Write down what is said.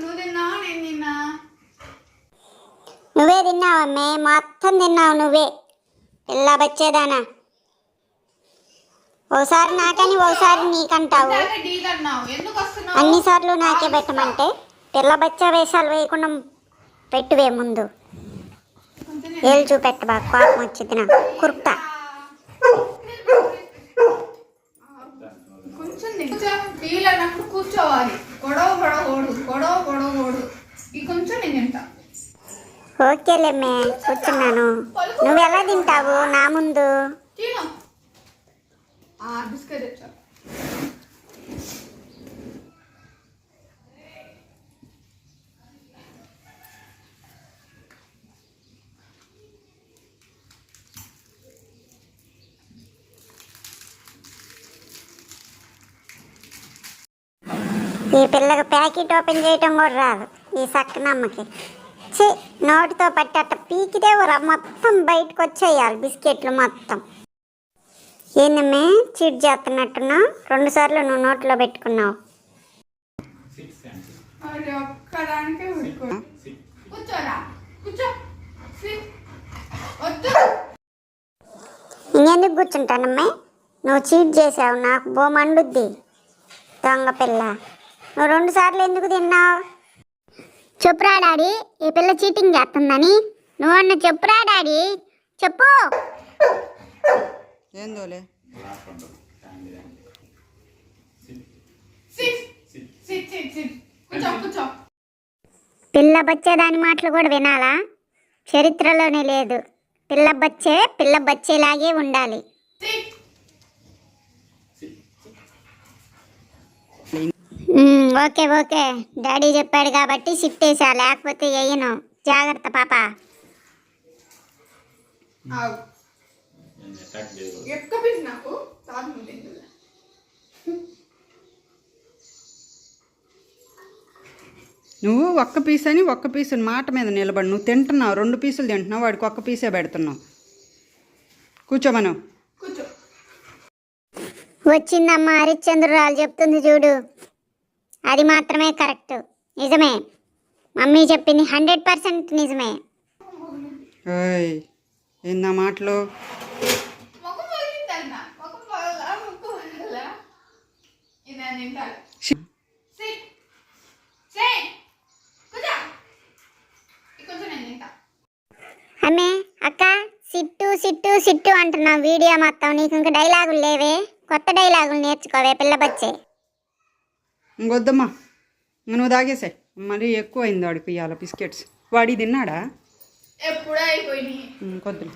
నువ్వు తిన్నావా నేను తిన్నా? నువ్వే తిన్నావమ్మే మొత్తం తిన్నావు నువ్వే. పిల్ల బచ్చేదానా? ఓసారి నాకని ఓసారి నీకంటావు. అన్నిసార్లు నాకే పెట్టమంటే పిల్ల బచ్చ వేషాలు వేయకుండా పెట్టువే ముందు. ఏళ్ళు చూపెట్ట బాగా కోపం వచ్చింది నాకు. కుర్తా. కూర్చోవాలి. గొడవ పడకూడదు గొడవ పడకూడదు ఈ కొంచెం నేను తింటా. ఓకేలేమ్మే కూర్చున్నాను. నువ్వు ఎలా తింటావు? నా ముందు. తిను. బిస్కెట్ తెచ్చా ఈ పిల్లకి ప్యాకెట్ ఓపెన్ చేయటం కూడా రాదు. ఈ సక్కనమ్మకి చి నోటితో పట్టి అట్ట పీకితే మొత్తం బయటకు వచ్చేయాలి బిస్కెట్లు మొత్తం. ఏందమ్మే చీట్ చేస్తున్నట్టున్నా? రెండు సార్లు నువ్వు నోట్లో పెట్టుకున్నావు. ఇంకెందుకు కూర్చుంటానమ్మే? నువ్వు చీట్ చేసావు నాకు బో మండుద్ది దొంగ పిల్ల. నువ్వు రెండు సార్లు ఎందుకు తిన్నావు? చెప్పురా డాడీ ఈ పిల్ల చీటింగ్ చేస్తుందని. నువ్వు అన్న చెప్పురా డాడీ చెప్పు. ఏందోలే? పిల్ల బచ్చే దాని మాటలు కూడా వినాలా? చరిత్రలోనే లేదు. పిల్ల బచ్చే పిల్ల బచ్చేలాగే ఉండాలి. Okay okay. డాడీ చెప్పాడు కాబట్టి షిఫ్ట్ వేసా లేకపోతే వేయను. జాగ్రత్త పాప. నువ్వు ఒక్క పీస్ అని ఒక్క పీసు మాట మీద నిలబడి నువ్వు తింటున్నావు రెండు పీసులు తింటున్నావు వాడికి ఒక్క పీసే పెడుతున్నావు. కూర్చోమను. కూర్చో. వచ్చిందమ్మా హరిశ్చంద్రురాలు చెప్తుంది చూడు. అది మాత్రమే కరెక్ట్. నిజమే. మమ్మీ చెప్పింది హండ్రెడ్ పర్సెంట్ నిజమే. ఏందా మాటలు? అమ్మే అక్క సిట్టు సిట్టు సిట్టు అంటున్నావు. వీడియో మొత్తం నీకు ఇంకా డైలాగులు లేవే. కొత్త డైలాగులు నేర్చుకోవే పిల్ల బచ్చే. ఇంకొద్దమ్మా ఇంక నువ్వు తాగేసే. మరీ ఎక్కువ అయింది వాడికి ఇవాళ బిస్కెట్స్. వాడి తిన్నాడా? ఎప్పుడూ అయిపోయినాయి. ఇంకొద్దులే